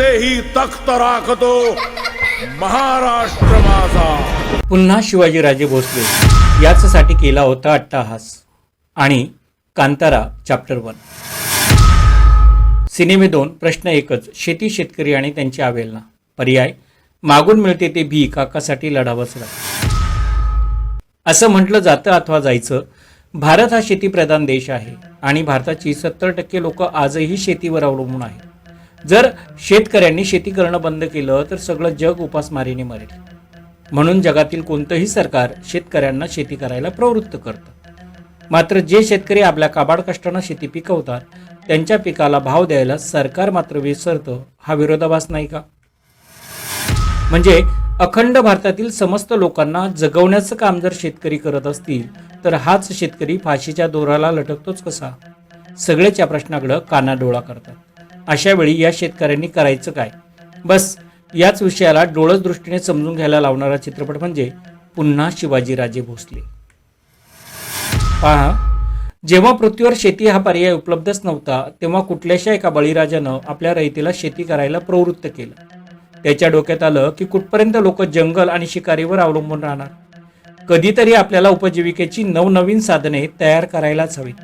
पृथ्वीचेही तख्त राखतो. महाराष्ट्र माझा. पुन्हा शिवाजीराजे भोसले. याचसाठी केला होता अट्टाहास. आणि कांतारा चॅप्टर वन सिनेमे दोन प्रश्न एकच. शेती शेतकरी आणि त्यांची आवेलना पर्याय? मागून मिळते ते भी काकासाठी लढावंच लागतं असं म्हटलं जातं अथवा जायचं भारत हा शेतीप्रधान देश आहे. आणि भारताची सत्तर टक्के लोक आजही शेतीवर अवलंबून आहेत. जर शेतकऱ्यांनी शेती करणं बंद केलं तर सगळं जग उपासमारीने मरेल. म्हणून जगातील कोणतंही सरकार शेतकऱ्यांना शेती करायला प्रवृत्त करतं. मात्र जे शेतकरी आपल्या काबाड कष्टानं शेती पिकवतात त्यांच्या पिकाला भाव द्यायला सरकार मात्र विसरतं हा विरोधाभास नाही का? म्हणजे अखंड भारतातील समस्त लोकांना जगवण्याचं काम जर शेतकरी करत असतील तर हाच शेतकरी फाशीच्या दोराला लटकतोच कसा? सगळेच या प्रश्नाकडं कानाडोळा करतात. अशा वेळी या शेतकऱ्यांनी करायचं काय? बस याच विषयाला डोळस दृष्टीने समजून घ्यायला लावणारा चित्रपट म्हणजे पुन्हा शिवाजीराजे भोसले. पहा जेव्हा पृथ्वीवर शेती हा पर्याय उपलब्धच नव्हता तेव्हा कुठल्याशा एका बळीराजानं आपल्या रयतीला शेती करायला प्रवृत्त केलं. त्याच्या डोक्यात आलं की कुठपर्यंत लोक जंगल आणि शिकारीवर अवलंबून राहणार? कधीतरी आपल्याला उपजीविकेची नवनवीन साधने तयार करायलाच हवीत.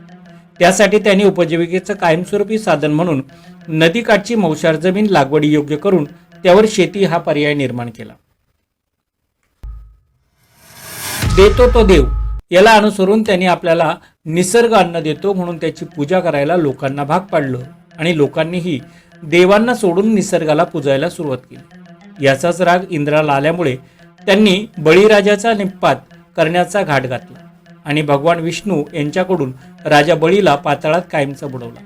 त्यासाठी त्यांनी उपजीविकेचं कायमस्वरूपी साधन म्हणून नदीकाठची मौशार जमीन लागवडी योग्य करून त्यावर शेती हा पर्याय निर्माण केला. देतो तो देव. याला अनुसरून त्यांनी आपल्याला निसर्ग अन्न देतो म्हणून त्याची पूजा करायला लोकांना भाग पाडलं आणि लोकांनीही देवांना सोडून निसर्गाला पूजायला सुरुवात केली. याचाच राग इंद्राला आल्यामुळे त्यांनी बळीराजाचा निपात करण्याचा घाट घातला. आणि भगवान विष्णू यांच्याकडून राजा बळीला पाताळात कायमचा बुडवला.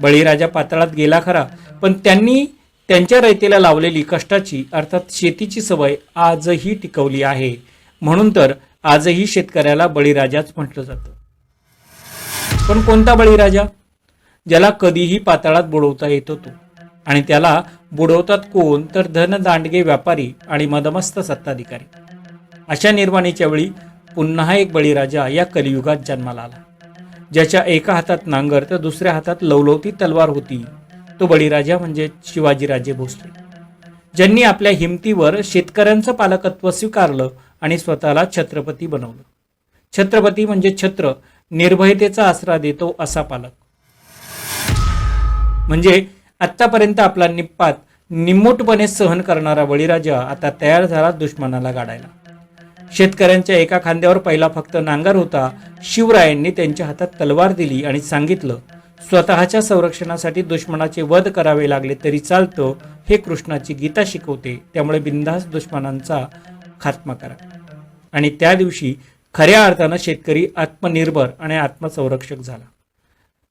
बळीराजा पाताळात गेला खरा पण त्यांनी त्यांच्या रयतेला लावलेली कष्टाची अर्थात शेतीची सवय आजही टिकवली आहे. म्हणून तर आजही शेतकऱ्याला बळीराजाच म्हटलं जातं. पण कोणता बळीराजा ज्याला कधीही पाताळात बुडवता येतो तो आणि त्याला बुडवतात कोण? तर धनदांडगे व्यापारी आणि मदमस्त सत्ताधिकारी. अशा निर्वाणीच्या वेळी पुन्हा एक बळीराजा या कलियुगात जन्माला आला. ज्याच्या एका हातात नांगर तर दुसऱ्या हातात लवलवती तलवार होती. तो बळीराजा म्हणजे शिवाजीराजे भोसले. ज्यांनी आपल्या हिमतीवर शेतकऱ्यांचं पालकत्व स्वीकारलं आणि स्वतःला छत्रपती बनवलं. छत्रपती म्हणजे छत्र निर्भयतेचा आसरा देतो असा पालक. म्हणजे आत्तापर्यंत आपला निपात निम्मूटपणे सहन करणारा बळीराजा आता तयार झाला दुश्मनाला गाडायला. शेतकऱ्यांच्या एका खांद्यावर पहिला फक्त नांगर होता शिवरायांनी त्यांच्या हातात तलवार दिली आणि सांगितलं स्वतःच्या संरक्षणासाठी दुश्मनाचे वध करावे लागले तरी चालतं हे कृष्णाची गीता शिकवते त्यामुळे बिंदास दुश्मनांचा खात्मा करा. आणि त्या दिवशी खऱ्या अर्थानं शेतकरी आत्मनिर्भर आणि आत्मसंरक्षक झाला.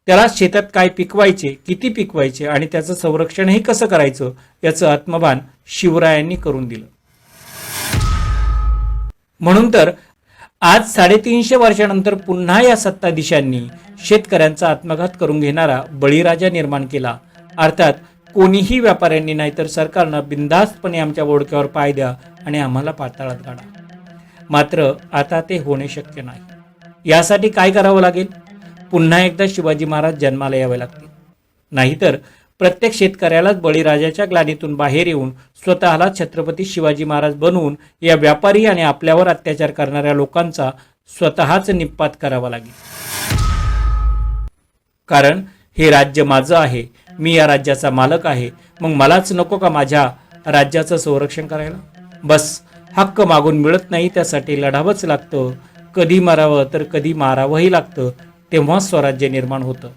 त्याला शेतात काय पिकवायचे किती पिकवायचे आणि त्याचं संरक्षणही कसं करायचं याचं आत्मभान शिवरायांनी करून दिलं. म्हणून तर आज साडेतीनशे वर्षानंतर पुन्हा या सत्ताधीशांनी शेतकऱ्यांचा आत्मघात करून घेणारा बळीराजा निर्माण केला. अर्थात कोणीही व्यापाऱ्यांनी नाहीतर सरकारनं बिनधास्तपणे आमच्या बोडक्यावर पाय द्या आणि आम्हाला पाताळात काढा मात्र आता ते होणे शक्य नाही. यासाठी काय करावं लागेल? पुन्हा एकदा शिवाजी महाराज जन्माला यावे लागतील. नाहीतर प्रत्येक शेतकऱ्यालाच बळीराजाच्या ग्लानीतून बाहेर येऊन स्वतःला छत्रपती शिवाजी महाराज बनवून या व्यापारी आणि आपल्यावर अत्याचार करणाऱ्या लोकांचा स्वतःच निपात करावा लागेल. कारण हे राज्य माझं आहे मी या राज्याचा मालक आहे. मग मलाच नको का माझ्या राज्याचं संरक्षण करायला? बस हक्क मागून मिळत नाही त्यासाठी लढावंच लागतं. कधी मारावं तर कधी मारावंही लागतं तेव्हा स्वराज्य निर्माण होतं.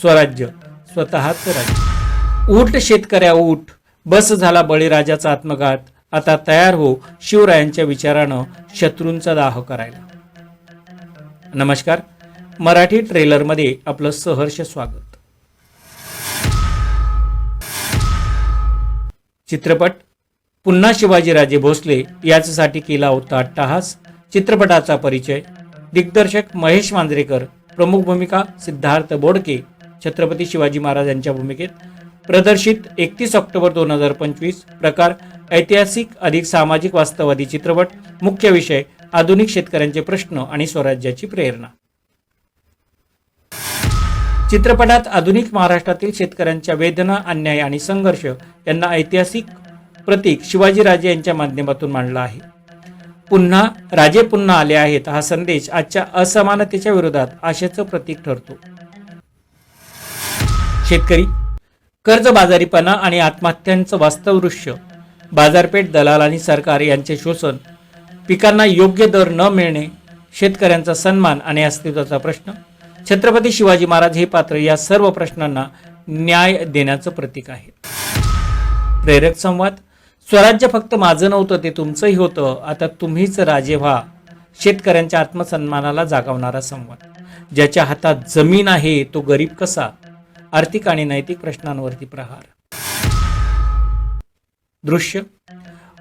स्वराज्य स्वतःच राज्य ऊट शेतकऱ्या ऊट बस झाला बळीराजाचा आत्मघात. आता तयार हो शिवरायांच्या विचारानं शत्रूंचा दाह करायला. नमस्कार. मराठी ट्रेलरमध्ये आपलं सहर्ष स्वागत. चित्रपट पुन्हा शिवाजीराजे भोसले याचसाठी केला होता अट्टाहास. चित्रपटाचा परिचय. दिग्दर्शक महेश मांजरेकर. प्रमुख भूमिका सिद्धार्थ बोडके. छत्रपती शिवाजी महाराज यांच्या भूमिकेत प्रदर्शित एकतीस ऑक्टोबर दोन हजार पंचवीस प्रकार ऐतिहासिक अधिक सामाजिक वास्तववादी चित्रपट मुख्य विषय आधुनिक शेतकऱ्यांचे प्रश्न आणि स्वराज्याची प्रेरणा. चित्रपटात आधुनिक महाराष्ट्रातील शेतकऱ्यांच्या वेदना अन्याय आणि संघर्ष यांना ऐतिहासिक प्रतीक शिवाजीराजे यांच्या माध्यमातून मांडला आहे. पुन्हा राजे पुन्हा आले आहेत हा संदेश आजच्या असमानतेच्या विरोधात आशेचं प्रतीक ठरतो. शेतकरी कर्जबाजारीपणा आणि आत्महत्यांचं वास्तव दृश्य. बाजारपेठ दलाल आणि सरकार यांचे शोषण. पिकांना योग्य दर न मिळणे शेतकऱ्यांचा सन्मान आणि अस्तित्वाचा प्रश्न. छत्रपती शिवाजी महाराज हे पात्र या सर्व प्रश्नांना न्याय देण्याचं प्रतीक आहे. प्रेरक संवाद. स्वराज्य फक्त माझं नव्हतं ते तुमचंही होतं. आता तुम्हीच राजे व्हा. शेतकऱ्यांच्या आत्मसन्मानाला जागवणारा संवाद. ज्याच्या हातात जमीन आहे तो गरीब कसा? आर्थिक आणि नैतिक प्रश्नांवरती प्रहार. दृश्य.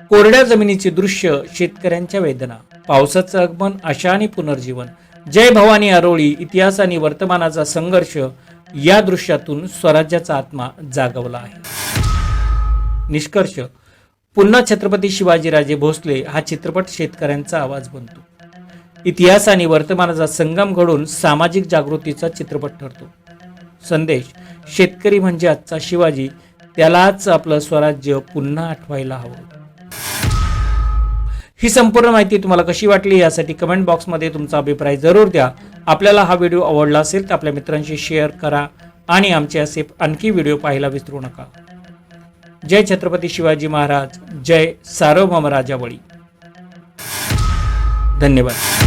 कोरड्या जमिनीचे दृश्य शेतकऱ्यांच्या वेदना. पावसाचं आगमन आशा आणि पुनर्जीवन. जय भवानी आरोळी इतिहास आणि वर्तमानाचा संघर्ष या दृश्यातून स्वराज्याचा आत्मा जागवला आहे. निष्कर्ष. पुन्हा छत्रपती शिवाजीराजे भोसले हा चित्रपट शेतकऱ्यांचा आवाज बनतो. इतिहास आणि वर्तमानाचा संगम घडून सामाजिक जागृतीचा चित्रपट ठरतो. संदेश. शेतकरी म्हणजे आजचा शिवाजी. त्यालाच आपलं स्वराज्य पुन्हा आठवायला हवं. ही संपूर्ण माहिती तुम्हाला कशी वाटली यासाठी कमेंट बॉक्समध्ये तुमचा अभिप्राय जरूर द्या. आपल्याला हा व्हिडिओ आवडला असेल तर आपल्या मित्रांशी शेअर करा आणि आमचे असे आणखी व्हिडिओ पाहायला विसरू नका. जय छत्रपती शिवाजी महाराज. जय सार्वभौम राजावळी. धन्यवाद.